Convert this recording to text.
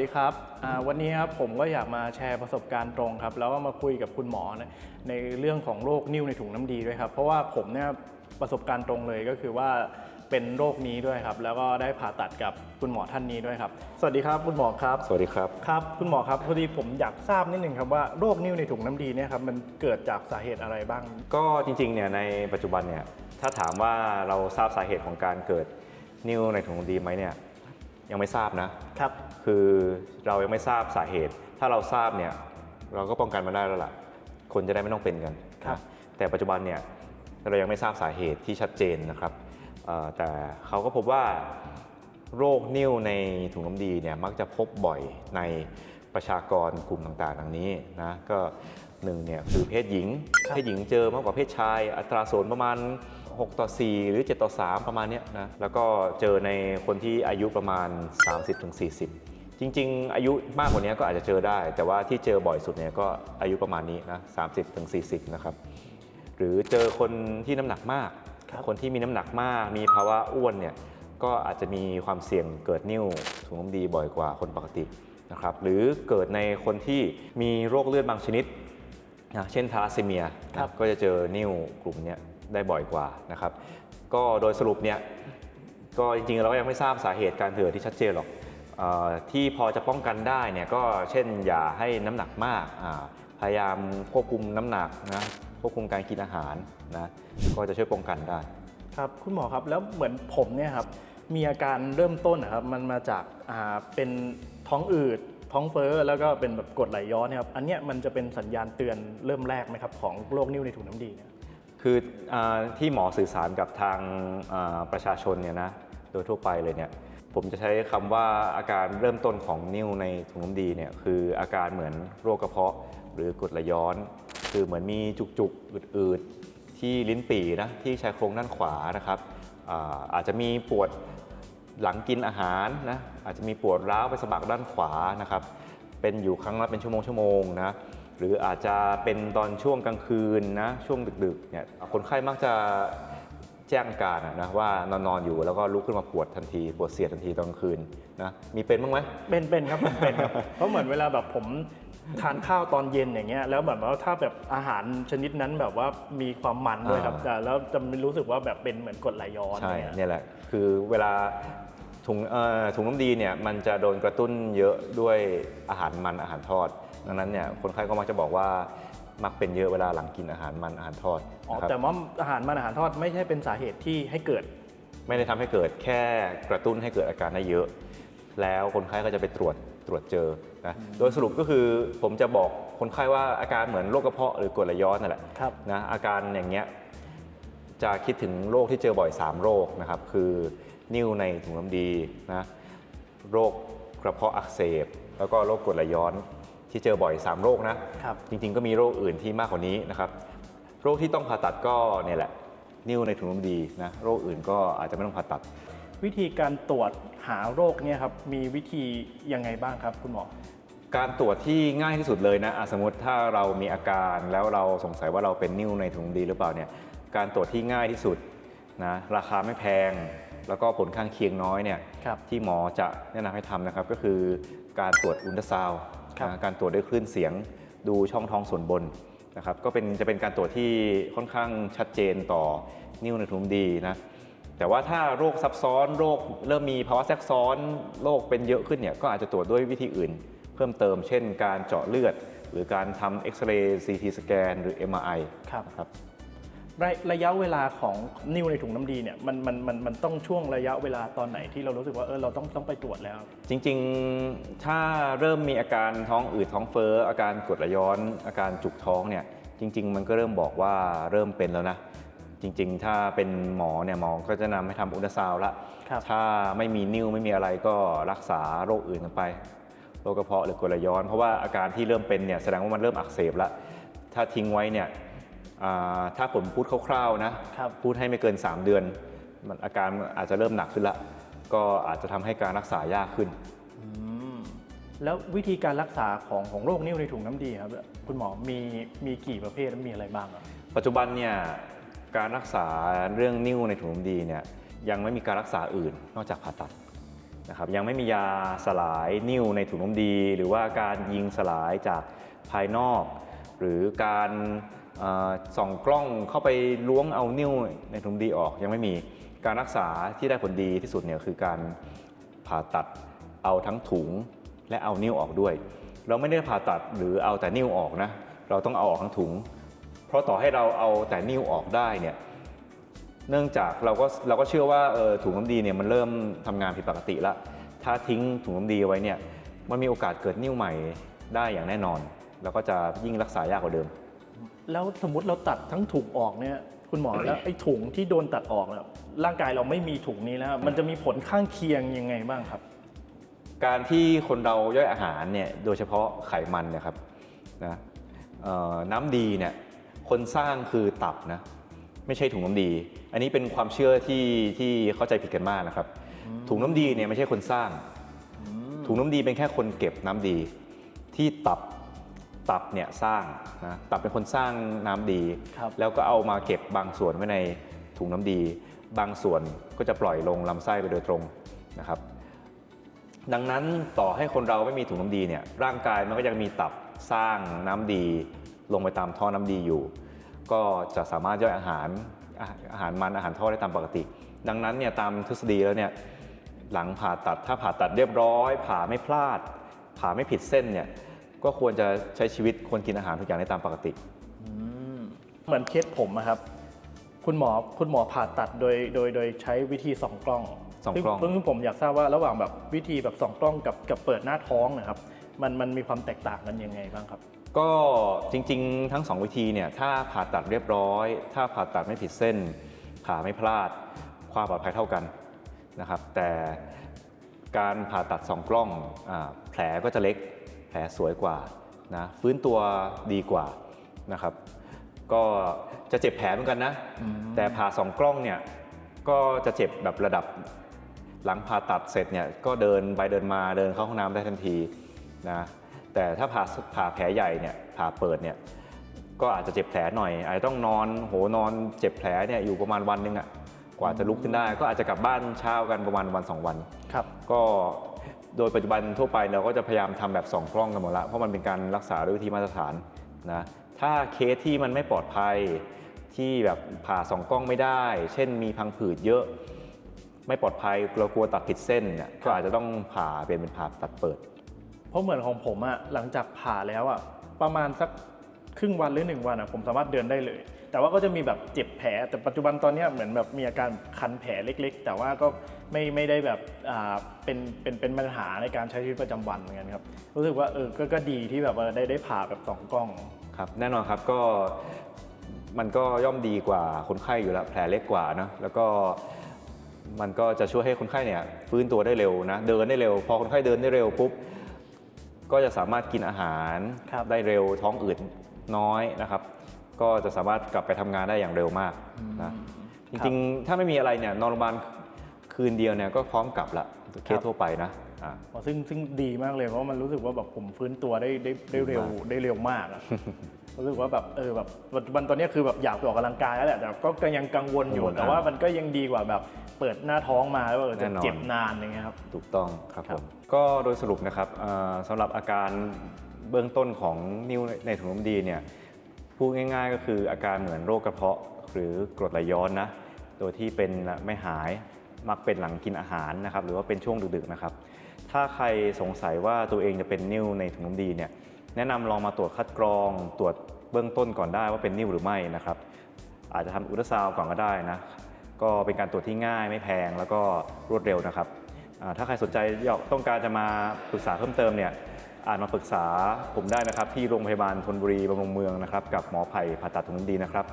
ดีครับอ่าวันนี้ครับผมก็อยากมาแชร์ประสบการณ์ตรงครับ แล้วก็มาคุยกับคุณหมอในในเรื่องของโรคนิ่วในถุงน้ำดีด้วยครับ เพราะว่าผมเนี่ยประสบการณ์ตรงเลยก็คือว่าเป็นโรคนี้ด้วยครับ แล้วก็ได้ผ่าตัดกับคุณหมอท่านนี้ด้วยครับ สวัสดีครับคุณหมอครับ สวัสดีครับครับคุณหมอครับพอดีผมอยากทราบนิดนึงครับว่าโรคนิ่วในถุงน้ำดีเนี่ยครับมันเกิดจากสาเหตุอะไรบ้าง ก็จริงๆเนี่ยในปัจจุบันเนี่ยถ้าถามว่าเราทราบสาเหตุของการเกิดนิ่วในถุงลมดีไหมเนี่ยยังไม่ทราบนะครับ คือเรายังไม่ทราบสาเหตุ ถ้าเราทราบเนี่ยเราก็ป้องกันมาได้แล้วล่ะ คนจะได้ไม่ต้องเป็นกันครับนะแต่ปัจจุบันเนี่ยเรายังไม่ทราบสาเหตุที่ชัดเจนนะครับเอ่อแต่เขาก็พบว่าโรคนิ่วในถุงลมดีเนี่ยมักจะพบบ่อยในประชากรกลุ่มต่างๆ ดังนี้นะก็หนึ่งเนี่ยคือเพศหญิงครับเพศหญิงเจอมากกว่าเพศชาย อัตราส่วนประมาณ 6 ต่อ 4 หรือ 7 ต่อ 3 ประมาณเนี้ยนะแล้วก็เจอในคนที่อายุประมาณ 30-40 จริง ๆ อายุมากกว่านี้ก็อาจจะเจอได้ แต่ว่าที่เจอบ่อยสุดเนี่ยก็อายุประมาณนี้นะ30-40นะครับ หรือเจอคนที่น้ำหนักมากครับคนที่มีน้ำหนักมาก มีภาวะอ้วนเนี่ยก็อาจจะมีความเสี่ยงเกิดนิ่วถุงลมดีบ่อยกว่าคนปกตินะครับ หรือเกิดในคนที่มีโรคเลือดบางชนิดนะเช่นทาราซีเมียครับนะก็จะเจอนิ่วกลุ่มเนี้ยได้บ่อยกว่านะครับ ก็โดยสรุปเนี่ยก็จริงๆเราก็ยังไม่ทราบสาเหตุการเกิดที่ชัดเจนหรอกเออ ที่พอจะป้องกันได้เนี่ยก็เช่นอย่าให้น้ำหนักมากอ่าพยายามควบคุมน้ำหนักนะควบคุมการกินอาหารนะก็จะช่วยป้องกันได้ ครับคุณหมอครับแล้วเหมือนผมเนี่ยครับมีอาการเริ่มต้นนะครับมันมาจากอ่าเป็นท้องอืดท้องเฟ้อแล้วก็เป็นแบบกรดไหลย้อนเนะครับอันเนี้ยมันจะเป็นสัญญาณเตือนเริ่มแรกไหมครับของโรคนิ่วในถุงน้ำดีเนี่ยคืออาที่หมอสื่อสารกับทางอ่าประชาชนเนี่ยนะโดยทั่วไปเลยเนี่ย ผมจะใช้คำว่าอาการเริ่มต้นของนิ่วในถุงลมดีเนี่ยคืออาการเหมือนโรคกระเพาะหรือกรดไหลย้อน คือเหมือนมีจุกๆอืดๆที่ลิ้นปี่นะที่ชายโครงด้านขวานะครับอาอาจจะมีปวดหลังกินอาหารนะอาจจะมีปวดร้าวไปสะบักด้านขวานะครับเป็นอยู่ครั้งละเป็นชั่วโมงชั่วโมงนะหรืออาจจะเป็นตอนช่วงกลางคืนนะช่วงดึกๆเนี่ยคนไข้มักจะ แจ้งอาการอะนะว่านอนนอนๆอยู่แล้วก็ลุกขึ้นมาปวดทันทีปวดเสียดทันทีตอนกลางคืนนะมีเป็นบ้างไหมเป็นเป็นครับผมเป็นครับเพราะเหมือนเวลาแบบผมทานข้าวตอนเย็นอย่างเงี้ยแล้วแบบว่าถ้าแบบอาหารชนิดนั้นแบบว่ามีความมันด้วยครับอ่าแต่แล้วจะรู้สึกว่าแบบเป็นเหมือนกรดไหลย้อนใช่เนี่ยเนี่ยแหละคือเวลาถุงเอ่อถุงน้ำดีเนี่ยมันจะโดนกระตุ้นเยอะด้วยอาหารมันอาหารทอด ดังนั้นเนี่ยคนไข้ก็มักจะบอกว่า มักเป็นเยอะเวลาหลังกินอาหารมันอาหารทอดอ๋อนะครับแต่ว่าอาหารมันอาหารทอดไม่ใช่เป็นสาเหตุที่ให้เกิด ไม่ได้ทำให้เกิดแค่กระตุ้นให้เกิดอาการได้เยอะ แล้วคนไข้ก็จะไปตรวจตรวจเจอนะโดยสรุปก็คือผมจะบอกคนไข้ว่าอาการเหมือนโรคกระเพาะหรือกรดไหลย้อนนั่นแหละ ครับ นะอาการอย่างเงี้ยจะคิดถึงโรคที่เจอบ่อย 3 โรคนะครับ คือนิ่วในถุงลมดีนะโรคกระเพาะอักเสบ แล้วก็โรคกรดไหลย้อน ที่เจอบ่อย 3 โรคนะครับจริงๆ ก็มีโรคอื่นที่มากกว่านี้นะครับ โรคที่ต้องผ่าตัดก็เนี่ยแหละ นิ่วในถุงลมดีนะ โรคอื่นก็อาจจะไม่ต้องผ่าตัด วิธีการตรวจหาโรคเนี่ยครับ มีวิธียังไงบ้างครับคุณหมอ การตรวจที่ง่ายที่สุดเลยนะอะสมมติถ้าเรามีอาการแล้วเราสงสัยว่าเราเป็นนิ่วในถุงลมดีหรือเปล่าเนี่ย การตรวจที่ง่ายที่สุดนะ ราคาไม่แพง แล้วก็ผลข้างเคียงน้อยเนี่ยครับที่หมอจะแนะนำให้ทำนะครับ ก็คือการตรวจอุลตราซาวด์ครับนะ การตรวจด้วยคลื่นเสียงดูช่องท้องส่วนบนนะครับก็เป็นจะเป็นการตรวจที่ค่อนข้างชัดเจนต่อนิ่วในถุงลมดีนะแต่ว่าถ้าโรคซับซ้อนโรคเริ่มมีภาวะแทรกซ้อนโรคเป็นเยอะขึ้นเนี่ยก็อาจจะตรวจด้วยวิธีอื่น เพิ่มเติม เช่น การเจาะเลือด หรือการทำเอ็กซเรย์ซีทีสแกนหรือ MRI ครับนะครับ ระระยะเวลาของนิ่วในถุงน้ำดีเนี่ยมันมันมันมันต้องช่วงระยะเวลาตอนไหนที่เรารู้สึกว่าเออเราต้องต้องไปตรวจแล้ว จริงๆ ถ้าเริ่มมีอาการท้องอืดท้องเฟ้ออาการกรดไหลย้อน อาการจุกท้องเนี่ยจริง ๆ มันก็เริ่มบอกว่าเริ่มเป็นแล้วนะ จริง ๆ ถ้าเป็นหมอเนี่ยหมอก็จะนำให้ทำอุลตราซาวด์ละครับถ้าไม่มีนิ่วไม่มีอะไรก็รักษาโรคอื่นกันไปโรคกระเพาะหรือกรดไหลย้อน เพราะว่าอาการที่เริ่มเป็นเนี่ยแสดงว่ามันเริ่มอักเสบแล้วถ้าทิ้งไว้เนี่ยอ่า ถ้าผมพูดคร่าวๆนะครับพูดให้ไม่เกิน 3 เดือน มันอาการมันอาจจะเริ่มหนักขึ้นละ ก็อาจจะทำให้การรักษายากขึ้นอืมแล้ววิธีการรักษาของของโรคนิ่วในถุงน้ำดีครับคุณหมอมีมีกี่ประเภทและมีอะไรบ้างครับปัจจุบันเนี่ยการรักษาเรื่องนิ่วในถุงลมดีเนี่ยยังไม่มีการรักษาอื่นนอกจากผ่าตัดนะครับยังไม่มียาสลายนิ่วในถุงน้ำดี หรือว่าการยิงสลายจากภายนอก หรือการเอ่อ ส่องกล้องเข้าไปล้วงเอานิ่วในถุงดีออกยังไม่มีการรักษาที่ได้ผลดีที่สุดเนี่ยคือการผ่าตัดเอาทั้งถุงและเอานิ่วออกด้วย เราไม่ได้ผ่าตัดหรือเอาแต่นิ่วออกนะเราต้องเอาออกทั้งถุง เพราะต่อให้เราเอาแต่นิ่วออกได้เนี่ยเนื่องจากเราก็เราก็เชื่อว่าเออถุงน้ำดีเนี่ยมันเริ่มทำงานผิดปกติล้วถ้าทิ้งถุงน้ำดีไว้เนี่ยมันมีโอกาสเกิดนิ่วใหม่ได้อย่างแน่นอน แล้วก็จะยิ่งรักษายากกว่าเดิม แล้วสมมติเราตัดทั้งถุงออกเนี่ยคุณหมอแล้วไอ้ถุงที่โดนตัดออกเนี่ยร่างกายเราไม่มีถุงนี้แล้ว มันจะมีผลข้างเคียงยังไงบ้างครับ การที่คนเราย่อยอาหารเนี่ยโดยเฉพาะไขมันเนะครับนะเอ่อน้ำดีเนี่ยคนสร้างคือตับนะไม่ใช่ถุงน้ำดี อันนี้เป็นความเชื่อที่ที่เข้าใจผิดกันมากนะครับ ถุงน้ำดีเนี่ยไม่ใช่คนสร้าง ถุงน้ำดีเป็นแค่คนเก็บน้ำดี ที่ตับ ตับเนี่ยสร้างนะตับเป็นคนสร้างน้ำดีครับแล้วก็เอามาเก็บบางส่วนไว้ในถุงน้ำดี บางส่วนก็จะปล่อยลงลำไส้ไปโดยตรงนะครับ ดังนั้นต่อให้คนเราไม่มีถุงน้ำดีเนี่ยร่างกายมันก็ยังมีตับสร้างน้ำดีลงไปตามท่อน้ำดีอยู่ ก็จะสามารถย่อยอาหารอาอาหารมันอาหารท่อได้ตามปกติ ดังนั้นเนี่ยตามทฤษฎีแล้วเนี่ยหลังผ่าตัดถ้าผ่าตัดเรียบร้อย ผ่าไม่พลาด ผ่าไม่ผิดเส้นเนี่ย ก็ควรจะใช้ชีวิตควรกินอาหารทุกอย่างได้ตามปกติ เหมือนเคสผมอะครับ คุณหมอคุณหมอผ่าตัดโดยโดยโดยใช้วิธีส่องกล้องส่องกล้อง ซึ่ซึ่งผมอยากทราบว่าระหว่างแบบวิธีแบบส่องกล้องกับกับเปิดหน้าท้องนะครับ มันมันมีความแตกต่างกันยังไงบ้างครับ ก็จริงๆ ทั้งสองวิธีเนี่ยถ้าผ่าตัดเรียบร้อย ถ้าผ่าตัดไม่ผิดเส้น ผ่าไม่พลาด ความปลอดภัยเท่ากันนะครับ แต่การผ่าตัดสองกล้องอาแผลก็จะเล็ก แผลสวยกว่านะฟื้นตัวดีกว่านะครับ ก็จะเจ็บแผลเหมือนกันนะ แต่ผ่าสองกล้องเนี่ยก็จะเจ็บแบบระดับหลังผ่าตัดเสร็จเนี่ยก็เดินไปเดินมาเดินเข้าห้องน้ำได้ทันทีนะแต่ถ้าผ่าผ่าแผลใหญ่เนี่ยผ่าเปิดเนี่ยก็อาจจะเจ็บแผลหน่อยอาจจะต้องนอนโหนอนเจ็บแผลเนี่ยอยู่ประมาณวันหนึงอะกว่าจะลุกขึ้นได้ ก็อาจจะกลับบ้านเช้ากันประมาณวันสองวันครับก็ โดยปัจจุบันทั่วไปเราก็จะพยายามทำแบบสองกล้องกันหมดละเพราะมันเป็นการรักษาด้วยวิธีมาตรฐานนะถ้าเคสที่มันไม่ปลอดภัยที่แบบผ่าสองกล้องไม่ได้ เช่นมีพังผืดเยอะไม่ปลอดภัยเรากลัวตัดผิดเส้นเนี่ยก็อาจจะต้องผ่าเปลี่ยนเป็นผ่าตัดเปิด เพราะเหมือนของผมอะหลังจากผ่าแล้วอะประมาณสักครึ่งวันหรือหนึ่งวันอะผมสามารถเดินได้เลย แต่ว่าก็จะมีแบบเจ็บแผล แต่ปัจจุบันตอนเนี้ยเหมือนแบบมีอาการคันแผลเล็ก ๆ แต่ว่าก็ไม่ไม่ได้แบบอ่าเป็นเป็นเป็นปัญหาในการใช้ชีวิตประจำวันเหมือนกันครับรู้สึกว่าเออก็ก็ดีที่แบบว่าได้ได้ผ่าแบบสองกล้อง ครับแน่นอนครับก็มันก็ย่อมดีกว่าคนไข้อยู่แล้วแผลเล็กกว่าเนอะแล้วก็มันก็จะช่วยให้คนไข้เนี่ยฟื้นตัวได้เร็วนะเดินได้เร็ว พอคนไข้เดินได้เร็วปุ๊บก็จะสามารถกินอาหารครับ ได้เร็วท้องอืดน้อยนะครับ ก็จะสามารถกลับไปทำงานได้อย่างเร็วมากนะจริงๆ ถ้าไม่มีอะไรเนี่ยนอนโรงพยาบาลคืนเดียวเนี่ยก็พร้อมกลับละเคสทั่วไปนะอ่า อ๋อซึ่งซึ่งดีมากเลยเพราะมันรู้สึกว่าแบบผมฟื้นตัวได้ได้ได้เร็วดีมากได้เร็วมากอะ รู้สึกว่าแบบเออแบบปัจจุบันตอนเนี้ยคือแบบอยากไปออกกำลังกายแล้วแหละแต่ก็ยังกังวลอยู่กังวลนะแต่ว่ามันก็ยังดีกว่าแบบเปิดหน้าท้องมาแล้วเออจะแน่นอน เจ็บนานอย่างเงี้ยครับ ถูกต้องครับครัผบ มก็โดยสรุปนะครับเอ่อสำหรับอาการเบื้องต้นของนิ้วในถุงลมดีเนี่ย พูดง่ายๆ ก็คืออาการเหมือนโรคกระเพาะหรือกรดไหลย้อนนะโดยที่เป็นไม่หายมักเป็นหลังกินอาหารนะครับหรือว่าเป็นช่วงดึกๆนะครับ ถ้าใครสงสัยว่าตัวเองจะเป็นนิ่วในถุงลมดีเนี่ยแนะนำลองมาตรวจคัดกรอง ตรวจเบื้องต้นก่อนได้ว่าเป็นนิ่วหรือไม่นะครับ อาจจะทำอุลตราซาวด์ก่อนก็ได้นะก็เป็นการตรวจที่ง่ายไม่แพงแล้วก็รวดเร็วนะครับถ้าใครสนใจอยากต้องการจะมาปรึกษาเพิ่มเติมเนี่ย อาจมาปรึกษาผมได้นะครับที่โรงพยาบาลธนบุรีบำรุงเมืองนะครับกับหมอไผ่ผ่าตัดถุงน้ดีนะครับ